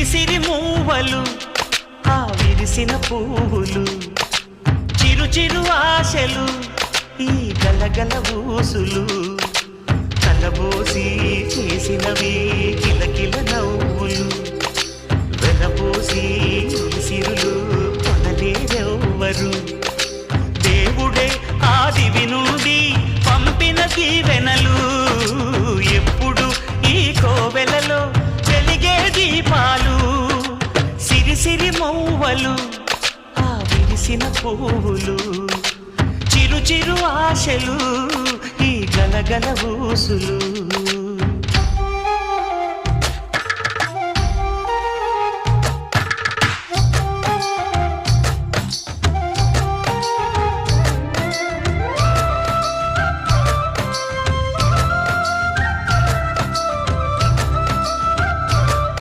విరిసిరి మూవలు ఆ విరిసిన పువ్వులు చిరు చిరు ఆశలు ఈ గలగల ఊసులు. కలబోసి చేసినవి కిలకిల నవ్వులు. వెలబోసి సిరులు కొనలేరెవ్వరు దేవుడే ఆది వినుడి పంపిన దీవెనలు. ఎప్పుడు ఈ కోవెలలో వెలిగే దీపాలు సిరి మౌవలు ఆ విరిసిన పువ్వులు చిరు చిరు ఆశలు ఈ గలగల ఊసులు.